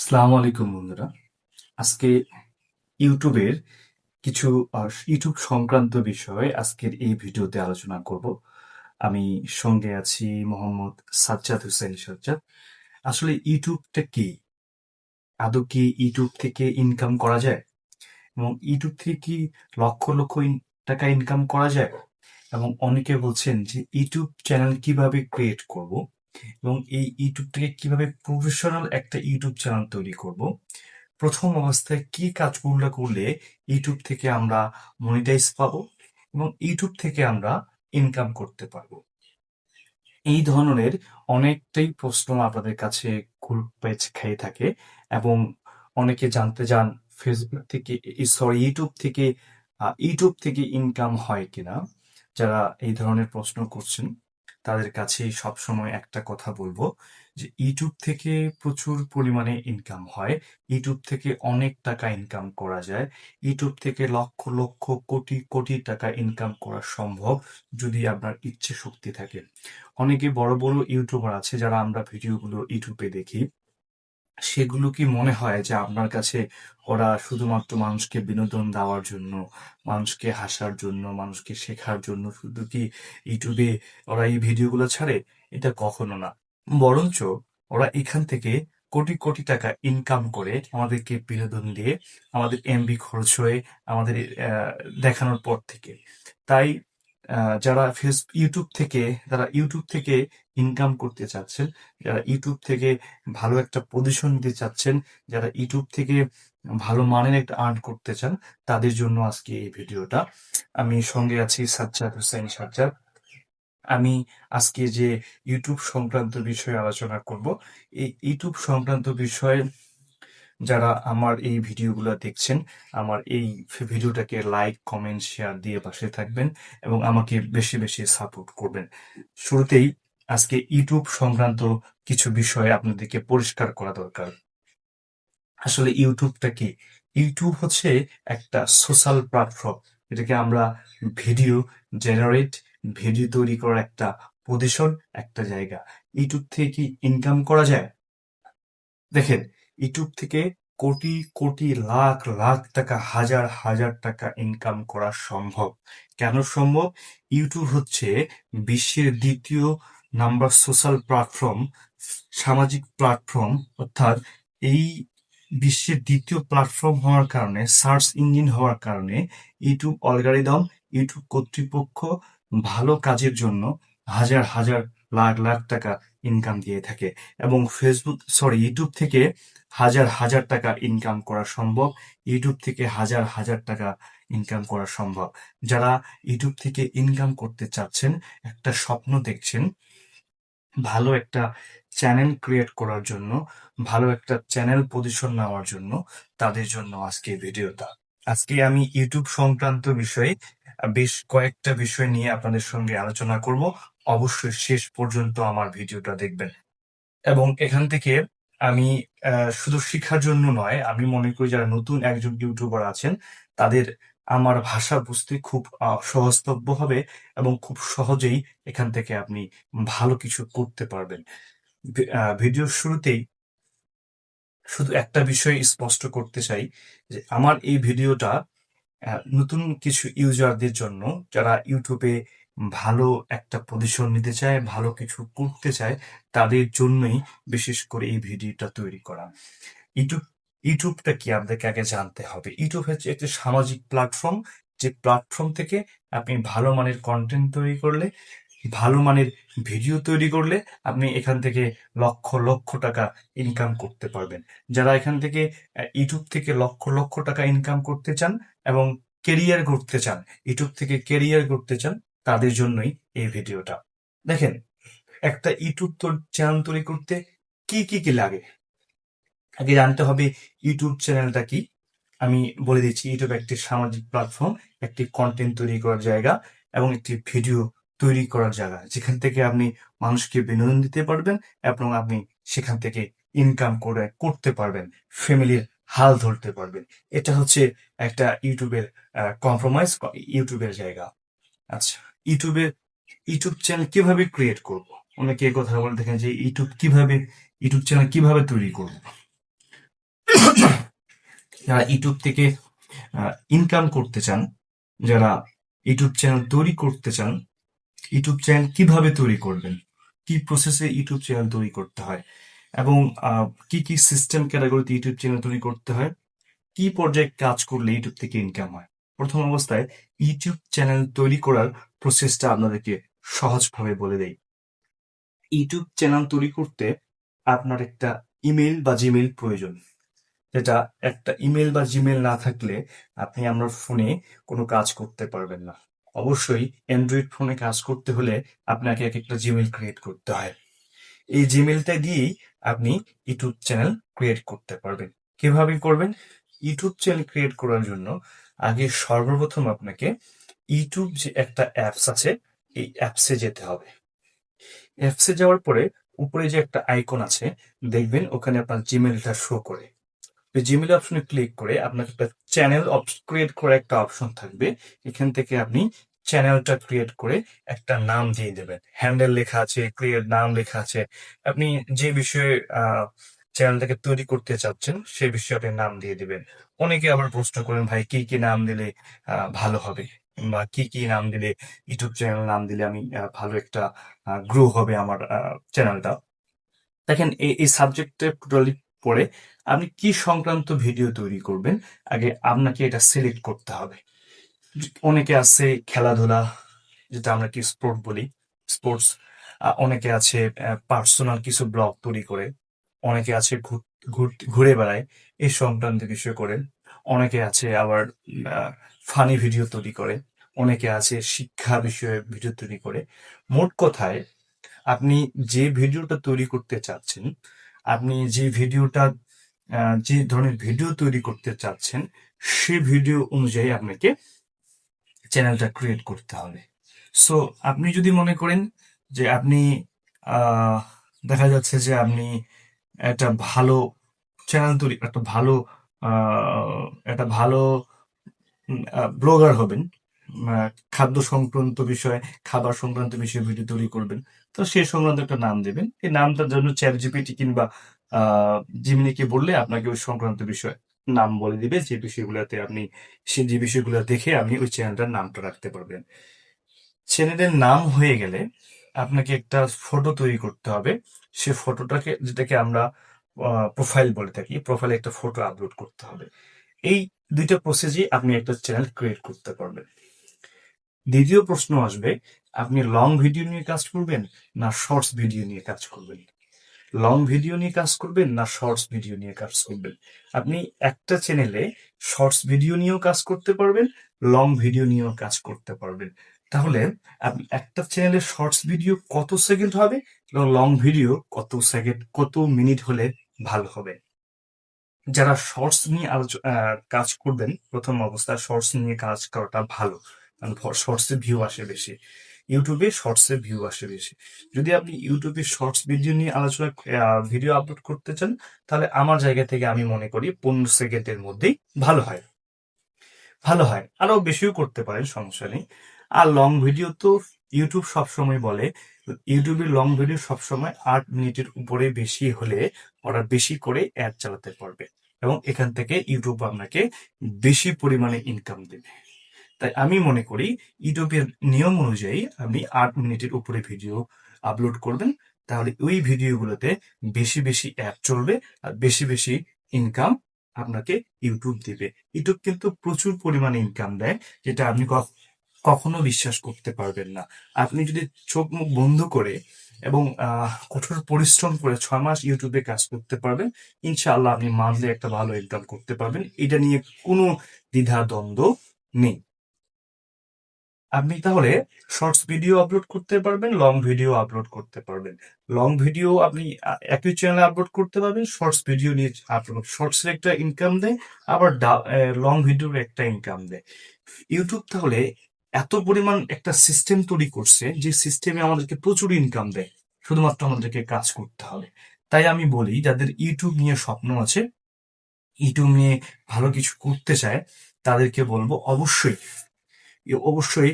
আসসালামু আলাইকুম বন্ধুরা। আজকে ইউটিউবের কিছু ইউটিউব সংক্রান্ত বিষয়ে আজকের এই ভিডিওতে আলোচনা করব। আমি সঙ্গে আছি মোহাম্মদ সাজ্জাদ হোসেন সাজ্জাদ। আসলে ইউটিউবটা কি? আদৌ কি ইউটিউব থেকে ইনকাম করা যায়? এবং ইউটিউব থেকে কি লক্ষ লক্ষ টাকা ইনকাম করা যায়? এবং অনেকে বলছেন যে ইউটিউব চ্যানেল কীভাবে ক্রিয়েট করব? এবং এই ইউটিউব থেকে কীভাবে প্রফেশনাল একটা ইউটিউব চ্যানেল তৈরি করব? প্রথম অবস্থায় কি কাজগুলো করলে ইউটিউব থেকে আমরা মনিটাইজ পাবো এবং ইউটিউব থেকে আমরা ইনকাম করতে পারব? এই ধরনের অনেকটাই প্রশ্ন আপনাদের কাছে পেজ খেয়ে থাকে এবং অনেকে জানতে চান ফেসবুক থেকে সরি ইউটিউব থেকে ইউটিউব থেকে ইনকাম হয় কিনা? যারা এই ধরনের প্রশ্ন করছেন তাদের কাছে সবসময় একটা কথা বলব যে ইউটিউব থেকে প্রচুর পরিমাণে ইনকাম হয়। ইউটিউব থেকে অনেক টাকা ইনকাম করা যায়। ইউটিউব থেকে লক্ষ লক্ষ কোটি কোটি টাকা ইনকাম করা সম্ভব যদি আপনার ইচ্ছে শক্তি থাকে। অনেকে বড় বড় ইউটিউবার আছে যারা আমরা ভিডিওগুলো ইউটিউবে দেখি। সেগুলো কি মনে হয় যে আপনার কাছে ওরা শুধুমাত্র মানুষকে বিনোদন দেওয়ার জন্য, মানুষকে হাসার জন্য, মানুষকে শেখার জন্য? শুধু কি ইউটিউবে ওরা এই ভিডিওগুলো ছাড়ে? এটা কখনো না। বরঞ্চ ওরা এখান থেকে কোটি কোটি টাকা ইনকাম করে আমাদেরকে বিনোদন দিয়ে আমাদের এমবি খরচ হয়ে আমাদের দেখানোর পর থেকে। তাই যারা ফেস ইউটিউব থেকে যারা ইউটিউব থেকে ইনকাম করতে চাচ্ছেন, যারা ইউটিউব থেকে ভালো একটা পজিশন নিতে চাচ্ছেন, যারা ইউটিউব থেকে ভালো মানের একটা আর্ন করতে চান, তাদের জন্য আজকে এই ভিডিওটা। আমি সঙ্গে আছি সাজ্জাদ হোসেন সাজ্জাদ। আমি আজকে যে ইউটিউব সংক্রান্ত বিষয়ে আলোচনা করব, এই ইউটিউব সংক্রান্ত বিষয়ে যারা আমার এই ভিডিওগুলো দেখছেন, আমার এই ভিডিওটাকে লাইক কমেন্ট শেয়ার দিয়ে পাশে থাকবেন এবং আমাকে বেশি বেশি সাপোর্ট করবেন। শুরুতেই আজকে ইউটিউব সংক্রান্ত কিছু বিষয় আপনাদেরকে পরিষ্কার করা দরকার। আসলে ইউটিউবটা কি? ইউটিউব হচ্ছে একটা সোশ্যাল প্ল্যাটফর্ম এটাকে আমরা ভিডিও জেনারেট ভিডিও তৈরি করার একটা পজিশন একটা জায়গা। ইউটিউব থেকে কি ইনকাম করা যায়? দেখেন ইউটিউব থেকে কোটি কোটি লাখ লাখ টাকা, হাজার হাজার টাকা ইনকাম করা সম্ভব। কেন সম্ভব? ইউটিউব হচ্ছে বিশ্বের দ্বিতীয় নাম্বার সোশ্যাল প্ল্যাটফর্ম সামাজিক প্ল্যাটফর্ম অর্থাৎ এই বিশ্বের দ্বিতীয় প্ল্যাটফর্ম হওয়ার কারণে সার্চ ইঞ্জিন হওয়ার কারণে ইউটিউব অলগারিদম ইউটিউব কর্তৃপক্ষ ভালো কাজের জন্য হাজার হাজার লাখ লাখ টাকা ইনকাম দিয়ে থাকে এবং ফেসবুক সরি ইউটিউব থেকে হাজার হাজার টাকা ইনকাম করা সম্ভব। ইউটিউব থেকে হাজার হাজার টাকা ইনকাম করা সম্ভব। যারা ইউটিউব থেকে ইনকাম করতে চাচ্ছেন, একটা স্বপ্ন দেখছেন, ভালো একটা চ্যানেল ক্রিয়েট করার জন্য, ভালো একটা চ্যানেল পজিশন নেওয়ার জন্য, তাদের জন্য আজকে ভিডিওটা। আজকে আমি ইউটিউব সংক্রান্ত বিষয়ে বেশ কয়েকটা বিষয় নিয়ে আপনাদের সঙ্গে আলোচনা করব। অবশ্যই শেষ পর্যন্ত আমার ভিডিওটা দেখবেন। এবং এখান থেকে আমি শুধু শেখার জন্য নয়, আমি মনে করি যারা নতুন একজন ইউটিউবার আছেন, তাদের আমার ভাষা বুঝতে খুব সহজলভ্য হবে এবং খুব সহজেই এখান থেকে আপনি ভালো কিছু করতে পারবেন। ভিডিওর শুরুতেই শুধু একটা বিষয় স্পষ্ট করতে চাই, যে আমার এই ভিডিওটা নতুন কিছু ইউজারদের জন্য, যারা ইউটিউবে ভালো একটা পজিশন নিতে চায়, ভালো কিছু করতে চায়, তাদের জন্যই বিশেষ করে এই ভিডিওটা তৈরি করা। ইউটিউব, ইউটিউবটা কি আপনাদেরকে আগে জানতে হবে? ইউটিউব হচ্ছে একটি সামাজিক প্ল্যাটফর্ম যে প্ল্যাটফর্ম থেকে আপনি ভালো মানের কন্টেন্ট তৈরি করলে, ভালো মানের ভিডিও তৈরি করলে আপনি এখান থেকে লক্ষ লক্ষ টাকা ইনকাম করতে পারবেন। যারা এখান থেকে ইউটিউব থেকে লক্ষ লক্ষ টাকা ইনকাম করতে চান এবং কেরিয়ার করতে চান, ইউটিউব থেকে কেরিয়ার করতে চান তাদের জন্যই এই ভিডিওটা। দেখেন, একটা ইউটিউব চ্যানেল তৈরি করতে কি কি কি লাগে? আগে জানতে হবে ইউটিউব চ্যানেলটা কি? আমি বলে দিচ্ছি, ইউটিউব একটি সামাজিক প্ল্যাটফর্ম একটি কন্টেন্ট তৈরি করার জায়গা এবং একটি ভিডিও তৈরি করার জায়গা, যেখান থেকে আপনি মানুষকে বিনোদন দিতে পারবেন এবং আপনি সেখান থেকে ইনকাম করে, করতে পারবেন ফ্যামিলির হাল ধরতে পারবেন। এটা হচ্ছে একটা ইউটিউবের কম্প্রোমাইজ ইউটিউবের জায়গা। আচ্ছা। ইউটিউবে, ইউটিউব চ্যানেল কীভাবে ক্রিয়েট করব? অনেকে এই কথা বলে দেখেন যে ইউটিউব কীভাবে, ইউটিউব চ্যানেল কীভাবে তৈরি করব? যারা ইউটিউব থেকে ইনকাম করতে চান, যারা ইউটিউব চ্যানেল তৈরি করতে চান, ইউটিউব চ্যানেল কীভাবে তৈরি করবেন? কি প্রসেসে ইউটিউব চ্যানেল তৈরি করতে হয়? এবং কি কি সিস্টেম ক্যাটাগরিতে ইউটিউব চ্যানেল তৈরি করতে হয়? কি পর্যায়ে কাজ করলে ইউটিউব থেকে ইনকাম হয়? প্রথম অবস্থায় ইউটিউব চ্যানেল তৈরি করার প্রসেসটা আপনাদেরকে সহজভাবে বলে দেই। ইউটিউব চ্যানেল তৈরি করতে আপনার একটা ইমেল বা জিমেল প্রয়োজন। যেটা একটা ইমেল বা জিমেল না থাকলে আপনি আপনার ফোনে কোনো কাজ করতে পারবেন না। অবশ্যই অ্যান্ড্রয়েড ফোনে কাজ করতে হলে আপনাকে এক একটা জিমেল ক্রিয়েট করতে হয়। এই জিমেলটা দিয়েই আপনি ইউটিউব চ্যানেল ক্রিয়েট করতে পারবেন। কীভাবে করবেন? ইউটিউব চ্যানেল ক্রিয়েট করার জন্য আগে সর্বপ্রথম আপনাকে ইউটিউব যে একটা অ্যাপস আছে, এই অ্যাপসে যেতে হবে। অ্যাপসে যাওয়ার পরে উপরে যে একটা আইকন আছে, দেখবেন ওখানে আপনার জিমেলটা শো করে। জিমেল অপশনে ক্লিক করে আপনাকে একটা চ্যানেল ক্রিয়েট করার একটা অপশন থাকবে। এখান থেকে আপনি চ্যানেলটা ক্রিয়েট করে একটা নাম দিয়ে দেবেন। হ্যান্ডেল লেখা আছে ক্রিয়েট নাম লেখা আছে। আপনি যে বিষয়ে চ্যানেলটাকে তৈরি করতে চাচ্ছেন সেই বিষয়ে আপনি নাম দিয়ে দিবেন। অনেকে আবার প্রশ্ন করেন, ভাই, কি কি নাম দিলে ভালো হবে? বা কি কি নাম দিলে ইউটিউব চ্যানেল নাম দিলে আমি ভালো একটা গ্রো হবে আমার চ্যানেলটা দেখেন এই এই সাবজেক্টে টোটালি পড়ে আপনি কি সংক্রান্ত ভিডিও তৈরি করবেন, আগে আপনাকে এটা সিলেক্ট করতে হবে। অনেকে আছে খেলাধুলা, যেটা আমরা কি স্পোর্ট বলি স্পোর্টস অনেকে আছে পার্সোনাল কিছু ব্লগ তৈরি করে, অনেকে আছে ঘুরে বেড়ায়, এই সংক্রান্ত কিছু করে অনেকে আছে আবার ফানি ভিডিও তৈরি করে, অনেকে আছে শিক্ষা বিষয়ে ভিডিও তৈরি করে। মোট কথায়, আপনি যে ভিডিওটা তৈরি করতে চাচ্ছেন, আপনি যে ভিডিওটা যে ধরনের ভিডিও তৈরি করতে চাচ্ছেন, সে ভিডিও অনুযায়ী আপনাকে চ্যানেলটা ক্রিয়েট করতে হবে। সো আপনি যদি মনে করেন যে আপনি দেখা যাচ্ছে যে আপনি একটা ভালো চ্যানেল তৈরি, একটা ভালো একটা ভালো ব্লগার হবেন খাদ্য সংক্রান্ত বিষয়ে, খাবার সংক্রান্ত বিষয়ে ভিডিও তৈরি করবেন। তো সে সংক্রান্ত একটা নাম দেবেন। এই নামটার জন্য চ্যাট জিপিটি কিংবা জিমিনিকে বললে আপনাকে ওই সংক্রান্ত বিষয় নাম বলে দিবে। যে বিষয়গুলোতে আপনি, সে যে বিষয়গুলো দেখে আপনি ওই চ্যানেলটার নামটা রাখতে পারবেন। চ্যানেলের নাম হয়ে গেলে আপনাকে একটা ফটো তৈরি করতে হবে। সে ফটোটাকে যেটাকে আমরা প্রোফাইল বলে থাকি। প্রোফাইলে একটা ফটো আপলোড করতে হবে। এই দুইটা প্রসেসই আপনি একটা চ্যানেল ক্রিয়েট করতে পারবেন। দ্বিতীয় প্রশ্ন আসবে, আপনি লং ভিডিও নিয়ে কাজ করবেন না শর্টস ভিডিও নিয়ে কাজ করবেন? লং ভিডিও নিয়ে কাজ করবেন না শর্টস ভিডিও নিয়ে কাজ করবেন? আপনি একটা চ্যানেলে শর্টস ভিডিও নিয়েও কাজ করতে পারবেন লং ভিডিও নিয়েও কাজ করতে পারবেন। তাহলে আপনি একটা চ্যানেলে শর্টস ভিডিও কত সেকেন্ড হবে এবং লং ভিডিও কত সেকেন্ড কত মিনিট হলে ভালো হবে। যারা শর্টস নিয়ে কাজ করবেন, প্রথম অবস্থায় শর্টস নিয়ে কাজ করাটা ভালো। কারণ শর্টসে ভিউ আসে বেশি। ইউটিউবে শর্টসে ভিউ আসে বেশি। যদি আপনি ইউটিউবে শর্টস ভিডিও নিয়ে আলোচনা ভিডিও আপলোড করতে চান, তাহলে আমার জায়গা থেকে আমি মনে করি পনেরো সেকেন্ডের মধ্যেই ভালো হয়। ভালো হয়। আরও বেশিও করতে পারেন, সমস্যা নেই। আর লং ভিডিও তো ইউটিউব সবসময় বলে ইউটিউবের লং ভিডিও সবসময় আট মিনিটের উপরে বেশি হলে ওরা বেশি করে অ্যাড চালাতে পারবে এবং এখান থেকে ইউটিউব আপনাকে বেশি পরিমাণে ইনকাম দেবে। তাই আমি মনে করি ইউটিউবের নিয়ম অনুযায়ী আপনি আট মিনিটের উপরে ভিডিও আপলোড করবেন, তাহলে ওই ভিডিওগুলোতে বেশি বেশি অ্যাপ চলবে আর বেশি বেশি ইনকাম আপনাকে ইউটিউব দিবে। ইউটিউব কিন্তু প্রচুর পরিমাণে ইনকাম দেয়, যেটা আপনি কখনো বিশ্বাস করতে পারবেন না। আপনি যদি চোখ মুখ বন্ধ করে এবং কঠোর পরিশ্রম করে ছয় মাস ইউটিউবে কাজ করতে পারবেন। ইনশাআল্লাহ আপনি মান্থলি একটা ভালো ইনকাম করতে পারবেন। এটা নিয়ে কোনো দ্বিধা, দ্বন্দ্ব নেই। আপনি তাহলে শর্টস ভিডিও আপলোড করতে পারবেন লং ভিডিও আপলোড করতে পারবেন। লং ভিডিও আপনি একই চ্যানেলে আপলোড করতে পারবেন শর্টস ভিডিও নিয়ে আপলোড শর্টসের একটা ইনকাম দেয়, আবার লং ভিডিওর একটা ইনকাম দেয়। ইউটিউব তাহলে এত পরিমাণ একটা সিস্টেম তৈরি করছে যে সিস্টেমে আমাদেরকে প্রচুর ইনকাম দেয়, শুধুমাত্র আমাদেরকে কাজ করতে হবে। তাই আমি বলি, যাদের ইউটিউব নিয়ে স্বপ্ন আছে ইউটিউব নিয়ে ভালো কিছু করতে চায়, তাদেরকে বলব অবশ্যই অবশ্যই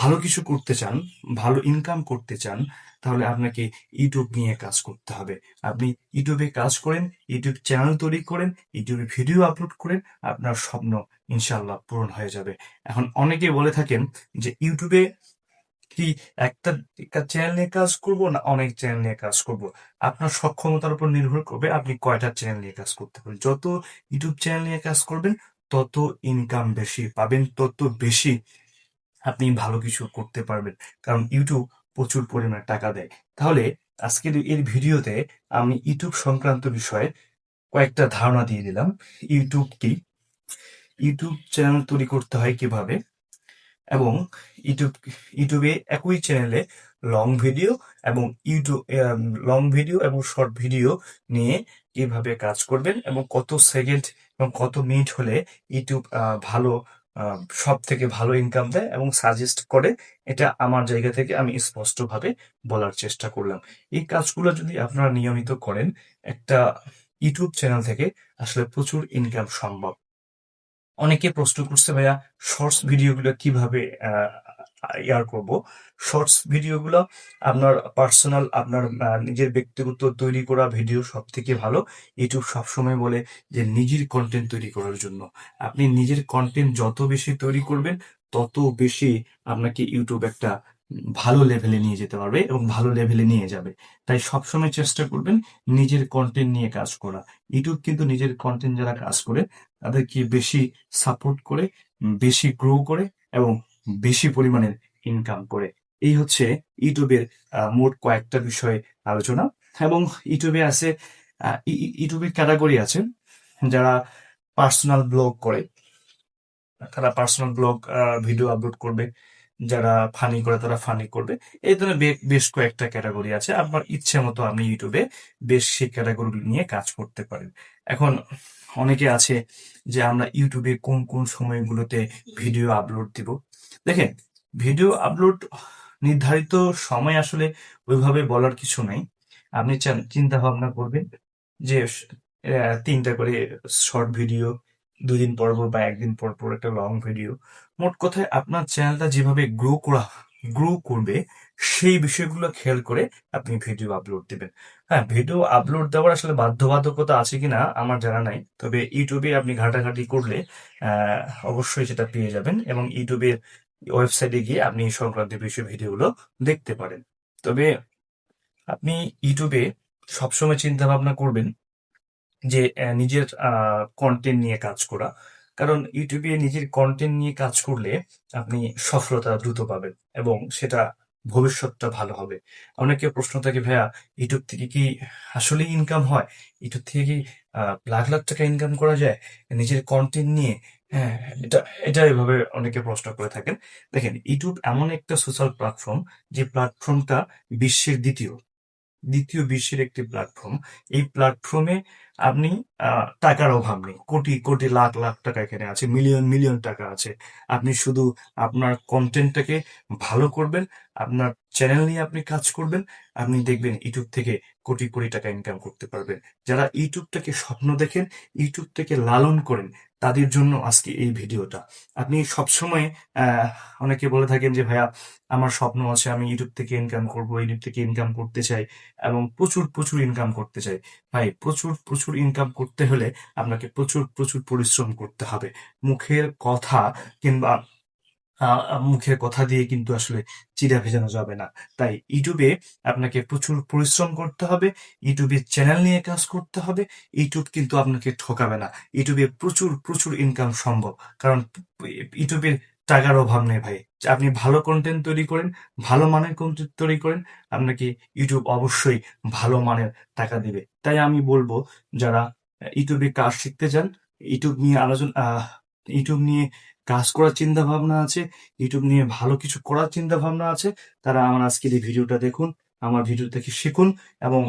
ভালো কিছু করতে চান, ভালো ইনকাম করতে চান, তাহলে আপনাকে ইউটিউব নিয়ে কাজ করতে হবে। আপনি ইউটিউবে কাজ করেন ইউটিউব চ্যানেল তৈরি করেন ইউটিউবে ভিডিও আপলোড করেন, আপনার স্বপ্ন ইনশাল্লাহ পূরণ হয়ে যাবে। এখন অনেকে বলে থাকেন যে ইউটিউবে কি একটা চ্যানেল নিয়ে কাজ করব না অনেক চ্যানেল নিয়ে কাজ করব? আপনার সক্ষমতার উপর নির্ভর করবে আপনি কয়টা চ্যানেল নিয়ে কাজ করতে পারেন যত ইউটিউব চ্যানেল নিয়ে কাজ করবেন, তত ইনকাম বেশি পাবেন, তত বেশি আপনি ভালো কিছু করতে পারবেন। কারণ ইউটিউব প্রচুর পরিমাণে টাকা দেয়। তাহলে আজকের এর ভিডিওতে আমি ইউটিউব সংক্রান্ত বিষয়ে কয়েকটা ধারণা দিয়ে দিলাম। ইউটিউব কি? ইউটিউব চ্যানেল তৈরি করতে হয় কীভাবে? এবং ইউটিউব, ইউটিউবে একই চ্যানেলে লং ভিডিও এবং ইউটিউব লং ভিডিও এবং শর্ট ভিডিও নিয়ে কীভাবে কাজ করবেন এবং কত সেকেন্ড এবং কত মিনিট হলে ইউটিউব ভালো সব থেকে ভালো ইনকাম দেয় এবং সাজেস্ট করে, এটা আমার জায়গা থেকে আমি স্পষ্টভাবে বলার চেষ্টা করলাম। এই কাজগুলো যদি আপনারা নিয়মিত করেন, একটা ইউটিউব চ্যানেল থেকে আসলে প্রচুর ইনকাম সম্ভব। অনেকে প্রশ্ন করছে, ভাইয়া শর্টস ভিডিওগুলো কীভাবে ইয়ার করব। শর্টস ভিডিওগুলো আপনার পার্সোনাল আপনার নিজের ব্যক্তিগত তৈরি করা ভিডিও সব থেকে ভালো। ইউটিউব সবসময় বলে যে, নিজের কন্টেন্ট তৈরি করার জন্য। আপনি নিজের কন্টেন্ট যত বেশি তৈরি করবেন, তত বেশি আপনাকে ইউটিউব একটা ভালো লেভেলে নিয়ে যেতে পারবে এবং ভালো লেভেলে নিয়ে যাবে। তাই সবসময় চেষ্টা করবেন নিজের কন্টেন্ট নিয়ে কাজ করা। ইউটিউব কিন্তু নিজের কন্টেন্ট যারা কাজ করে, তাদেরকে বেশি সাপোর্ট করে, বেশি গ্রো করে এবং বেশি পরিমাণের ইনকাম করে। এই হচ্ছে ইউটিউবের মোট কয়েকটা বিষয়ে আলোচনা। এবং ইউটিউবে আছে ইউটিউবের ক্যাটাগরি আছে যারা পার্সোনাল ব্লগ করে। তারা পার্সোনাল ব্লগ ভিডিও আপলোড করবে। যারা ফানি করে তারা ফানি করবে। এই ধরনের বেশ কয়েকটা ক্যাটাগরি আছে। আপনার ইচ্ছে মতো আপনি ইউটিউবে বেশ সেই ক্যাটাগরি নিয়ে কাজ করতে পারেন। এখন অনেকে আছে যে আমরা ইউটিউবে কোন কোন সময়গুলোতে ভিডিও আপলোড দিব। দেখেন ভিডিও আপলোড নির্ধারিত সময় আসলে ওইভাবে বলার কিছু নাই। আপনি চান, চিন্তা ভাবনা করবেন যে তিনটা করে শর্ট ভিডিও দুদিন পর পর বা একদিন পর পর একটা লং ভিডিও মোট কথায় আপনার চ্যানেলটা যেভাবে গ্রো করা গ্রো করবে, সেই বিষয়গুলো খেয়াল করে আপনি ভিডিও আপলোড দিবেন। হ্যাঁ ভিডিও আপলোড দেওয়ার আসলে বাধ্যবাধকতা আছে কিনা আমার জানা নাই। তবে ইউটিউবে আপনি ঘাটাঘাটি করলে অবশ্যই সেটা পেয়ে যাবেন এবং ইউটিউবের ওয়েবসাইটে গিয়ে আপনি সংক্রান্ত বিষয় ভিডিওগুলো দেখতে পারেন। তবে আপনি ইউটিউবে সবসময় চিন্তা ভাবনা করবেন যে নিজের কন্টেন্ট নিয়ে কাজ করা কারণ ইউটিউবে নিজের কন্টেন্ট নিয়ে কাজ করলে আপনি সফলতা দ্রুত পাবেন এবং সেটা ভবিষ্যৎটা ভালো হবে। অনেকে প্রশ্ন থাকে, ভাইয়া, ইউটিউব থেকে কি আসলে ইনকাম হয়? ইউটিউব থেকে কি লাখ লাখ টাকা ইনকাম করা যায়? নিজের কন্টেন্ট নিয়ে হ্যাঁ এটা এটা এভাবে অনেকে প্রশ্ন করে থাকেন। দেখেন, ইউটিউব এমন একটা সোশ্যাল প্ল্যাটফর্ম যে প্ল্যাটফর্মটা বিশ্বের দ্বিতীয় দ্বিতীয় বিশ্বের একটি প্ল্যাটফর্ম এই প্ল্যাটফর্মে আপনি টাকার অভাব নেই। কোটি কোটি, লাখ লাখ টাকা এখানে আছে, মিলিয়ন মিলিয়ন টাকা আছে। আপনি শুধু আপনার কন্টেন্টটাকে ভালো করবেন, আপনার চ্যানেল নিয়ে আপনি কাজ করবেন, আপনি দেখবেন ইউটিউব থেকে কোটি কোটি টাকা ইনকাম করতে পারবেন। যারা ইউটিউবটাকে স্বপ্ন দেখেন ইউটিউব থেকে লালন করেন, তাদের জন্য আজকে এই ভিডিওটা। আপনি সবসময় অনেকে বলে থাকেন যে, ভাইয়া, আমার স্বপ্ন আছে, আমি ইউটিউব থেকে ইনকাম করব ইউটিউব থেকে ইনকাম করতে চাই এবং প্রচুর প্রচুর ইনকাম করতে চাই। ভাই, প্রচুর প্রচুর ইনকাম করতে হলে আপনাকে প্রচুর প্রচুর পরিশ্রম করতে হবে। মুখের কথা কিংবা মুখের কথা দিয়ে কিন্তু আসলে চিরা ভেজানো যাবে না। তাই ইউটিউবে আপনাকে প্রচুর পরিশ্রম করতে হবে, ইউটিউবে চ্যানেল নিয়ে কাজ করতে হবে, ইউটিউব কিন্তু আপনাকে ঠকাবে না। ইউটিউবে প্রচুর প্রচুর ইনকাম সম্ভব। কারণ, ইউটিউবের টাকার অভাব নেই ভাই। আপনি ভালো কন্টেন্ট তৈরি করেন, ভালো মানের কন্টেন্ট তৈরি করেন, আপনাকে ইউটিউব অবশ্যই ভালো মানের টাকা দিবে। তাই আমি বলব, যারা ইউটিউবে কাজ শিখতে চান ইউটিউব নিয়ে আলোচনা ইউটিউব নিয়ে কাজ করার চিন্তা ভাবনা আছে ইউটিউব নিয়ে ভালো কিছু করার চিন্তা ভাবনা আছে, তারা আমার আজকের এই ভিডিওটা দেখুন, আমার ভিডিও থেকে শিখুন এবং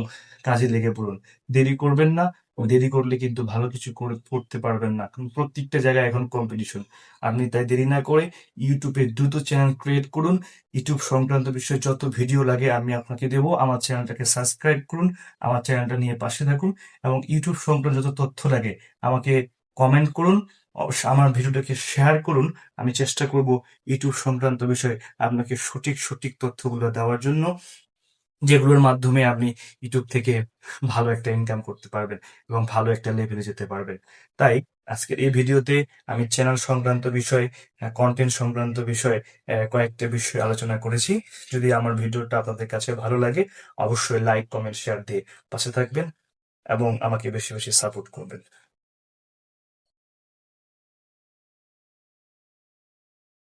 কাজে লেগে পড়ুন। দেরি করবেন না দেরি করলে কিন্তু ভালো কিছু করে করতে পারবেন না। কারণ প্রত্যেকটা জায়গায় এখন কম্পিটিশন আপনি তাই দেরি না করে ইউটিউবে দ্রুত চ্যানেল ক্রিয়েট করুন। ইউটিউব সংক্রান্ত বিষয়ে যত ভিডিও লাগে আমি আপনাকে দেব। আমার চ্যানেলটাকে সাবস্ক্রাইব করুন। আমার চ্যানেলটা নিয়ে পাশে থাকুন এবং ইউটিউব সংক্রান্ত যত তথ্য লাগে আমাকে কমেন্ট করুন। আমার ভিডিওটাকে শেয়ার করুন। আমি চেষ্টা করব ইউটিউব সংক্রান্ত বিষয়ে আপনাকে সঠিক সঠিক তথ্যগুলো দেওয়ার জন্য। যেগুলোর মাধ্যমে আপনি ইউটিউব থেকে ভালো একটা ইনকাম করতে পারবেন এবং ভালো একটা লেভেলে যেতে পারবেন। তাই আজকের এই ভিডিওতে আমি চ্যানেল সংক্রান্ত বিষয় কন্টেন্ট সংক্রান্ত বিষয়ে কয়েকটা বিষয় আলোচনা করেছি। যদি আমার ভিডিওটা আপনাদের কাছে ভালো লাগে, অবশ্যই লাইক কমেন্ট শেয়ার দিয়ে পাশে থাকবেন এবং আমাকে বেশি বেশি সাপোর্ট করবেন।